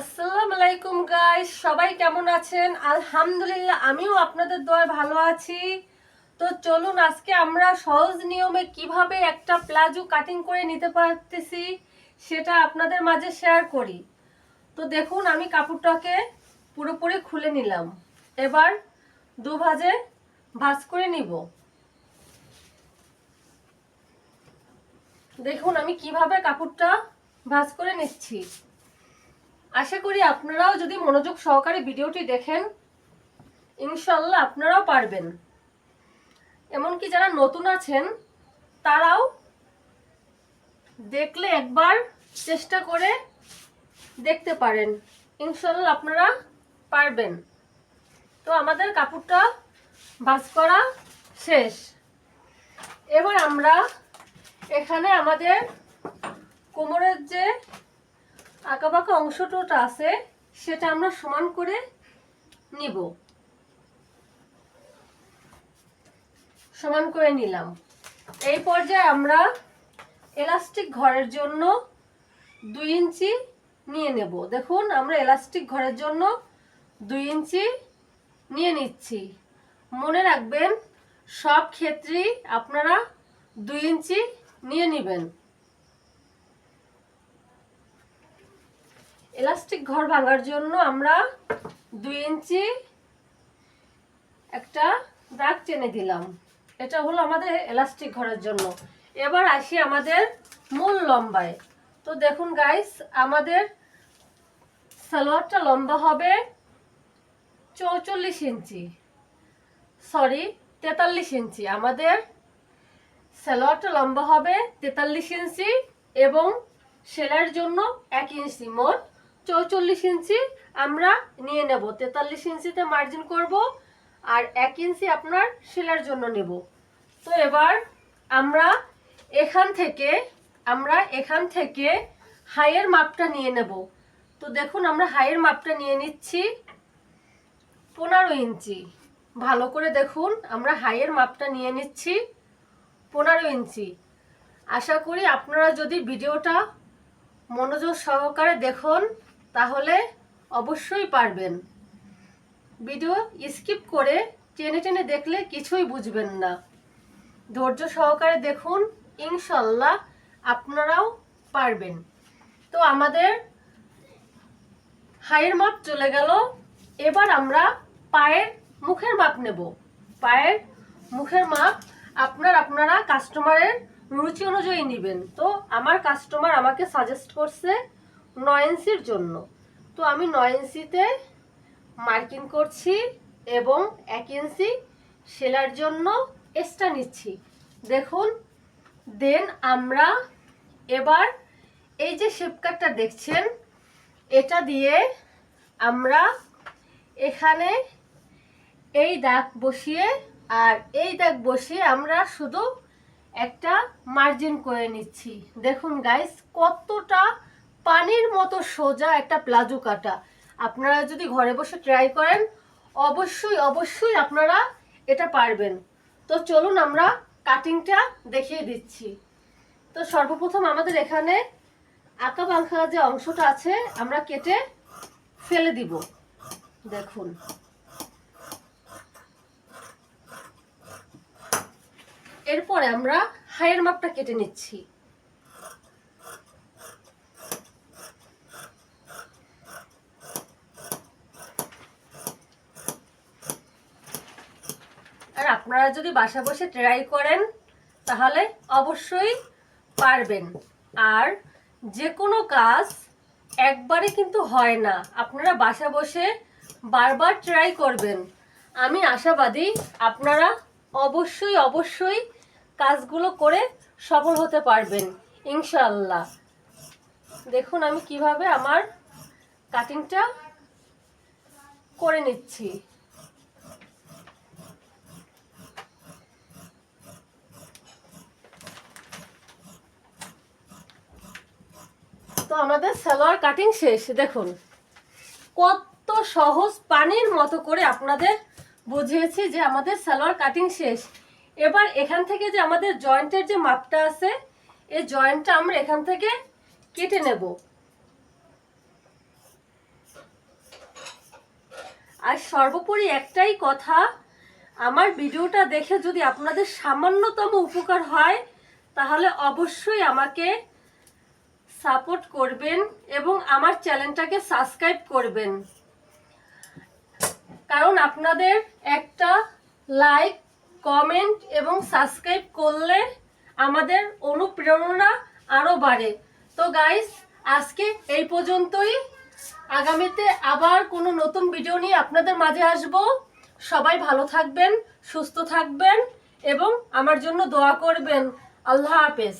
আসসালামু আলাইকুম গাইস সবাই কেমন আছেন? আলহামদুলিল্লাহ, আমিও আপনাদের দোয়ায় ভালো আছি। তো চলুন আজকে আমরা সহজ নিয়মে কীভাবে একটা প্লাজো কাটিং করে নিতে পারতেছি, সেটা আপনাদের মাঝে শেয়ার করি। তো দেখুন, আমি কাপড়টাকে পুরোপুরি খুলে নিলাম। এবার দু ভাজে ভাজ করে নিব। দেখুন, আমি কীভাবে কাপড়টা ভাজ করে নিচ্ছি। আশা করি আপনারাও যদি মনোযোগ সহকারে ভিডিওটি দেখেন ইনশাল্লাহ আপনারাও পারবেন। এমনকি যারা নতুন আছেন, তারাও দেখলে একবার চেষ্টা করে দেখতে পারেন। ইনশাল্লাহ আপনারা পারবেন। তো আমাদের কাপড়টা ভাঁজ করা শেষ। এবার আমরা এখানে আমাদের কোমরের যে আঁকাবাঁকা অংশটা আছে, সেটা আমরা সমান করে নিব। সমান করে নিলাম। এই পর্যায়ে আমরা এলাস্টিক ঘরের জন্য দুই ইঞ্চি নিয়ে নেব। দেখুন, আমরা এলাস্টিক ঘরের জন্য দুই ইঞ্চি নিয়ে নিচ্ছি। মনে রাখবেন, সব ক্ষেত্রেই আপনারা দুই ইঞ্চি নিয়ে নেবেন। এলাস্টিক ঘর ভাঙার জন্য আমরা দুই ইঞ্চি একটা দাগ টেনে দিলাম। এটা হলো আমাদের এলাস্টিক ঘরের জন্য। এবার আসি আমাদের মূল লম্বায়। তো দেখুন গাইস আমাদের সালোয়ারটা লম্বা হবে চৌচল্লিশ ইঞ্চি। সরি তেতাল্লিশ ইঞ্চি। আমাদের সালোয়ারটা লম্বা হবে তেতাল্লিশ ইঞ্চি এবং সেলাইয়ের জন্য এক ইঞ্চি মোট চৌচল্লিশ ইঞ্চি আমরা নিয়ে নেব। তেতাল্লিশ ইঞ্চিতে মার্জিন করব আর এক ইঞ্চি আপনার সেলাইয়ের জন্য নেব। তো এবার আমরা এখান থেকে, আমরা এখান থেকে হাইয়ের মাপটা নিয়ে নেব। তো দেখুন, আমরা হাইয়ের মাপটা নিয়ে নিচ্ছি পনেরো ইঞ্চি। ভালো করে দেখুন, আমরা হাইয়ের মাপটা নিয়ে নিচ্ছি পনেরো ইঞ্চি। আশা করি আপনারা যদি ভিডিওটা মনোযোগ সহকারে দেখুন তাহলে অবশ্যই পারবেন। ভিডিও স্কিপ করে টেনে টেনে দেখলে কিছুই বুঝবেন না। ধৈর্য সহকারে দেখুন, ইনশাল্লাহ আপনারাও পারবেন। তো আমাদের হাইয়ের মাপ চলে গেল। এবার আমরা পায়ের মুখের মাপ নেব। পায়ের মুখের মাপ আপনার আপনারা কাস্টমারের রুচি অনুযায়ী নেবেন। তো আমার কাস্টমার আমাকে সাজেস্ট করছে নয় ইঞ্চির জন্য। তো আমি নয় ইঞ্চিতে মার্কিং করছি এবং এক ইঞ্চি সেলার জন্য এক্সট্রা নিচ্ছি। দেখুন, দেন আমরা এবার এই যে শেপকাটটা দেখছেন, এটা দিয়ে আমরা এখানে এই দাগ বসিয়ে আর এই দাগ বসিয়ে আমরা শুধু একটা মার্জিন করে নিচ্ছি। দেখুন গাইস কতটা পানির মতো সোজা একটা প্লাজো কাটা। আপনারা যদি ঘরে বসে ট্রাই করেন, অবশ্যই অবশ্যই আপনারা এটা পারবেন। তো চলুন আমরা কাটিংটা দেখিয়ে দিচ্ছি। তো সর্বপ্রথম আমাদের এখানে আঁকা বাঁকা যে অংশটা আছে, আমরা কেটে ফেলে দিব। দেখুন। এরপরে আমরা হাইয়ের মাপটা কেটে নিচ্ছি। আর আপনারা যদি বাসা বসে ট্রাই করেন, তাহলে অবশ্যই পারবেন। আর যে কোনো কাজ একবারে কিন্তু হয় না। আপনারা বাসা বসে বারবার ট্রাই করবেন। আমি আশাবাদী আপনারা অবশ্যই অবশ্যই কাজগুলো করে সফল হতে পারবেন ইনশাল্লাহ দেখুন আমি কীভাবে আমার কাটিংটা করে নিচ্ছি। তো আমাদের সালোয়ার কাটিং শেষ, দেখুন। কত সহজ পানির মতো করে আপনাদের বুঝিয়েছি যে আমাদের সালোয়ার কাটিং শেষ। এবার এখান থেকে যে আমাদের জয়েন্টের যে মাপটা আছে, এই জয়েন্টটা আমরা এখান থেকে কেটে নেব। আর সর্বোপরি একটাই কথা, আমার ভিডিওটা দেখে যদি আপনাদের সামান্যতম উপকার হয়, তাহলে অবশ্যই আমাকে সাপোর্ট করবেন এবং আমার চ্যানেলটাকে সাবস্ক্রাইব করবেন। কারণ আপনাদের একটা লাইক, কমেন্ট এবং সাবস্ক্রাইব করলে আমাদের অনুপ্রেরণা আরও বাড়ে। তো গাইস, আজকে এই পর্যন্তই। আগামীতে আবার কোনো নতুন ভিডিও নিয়ে আপনাদের মাঝে আসব। সবাই ভালো থাকবেন, সুস্থ থাকবেন এবং আমার জন্য দোয়া করবেন। আল্লাহ হাফেজ।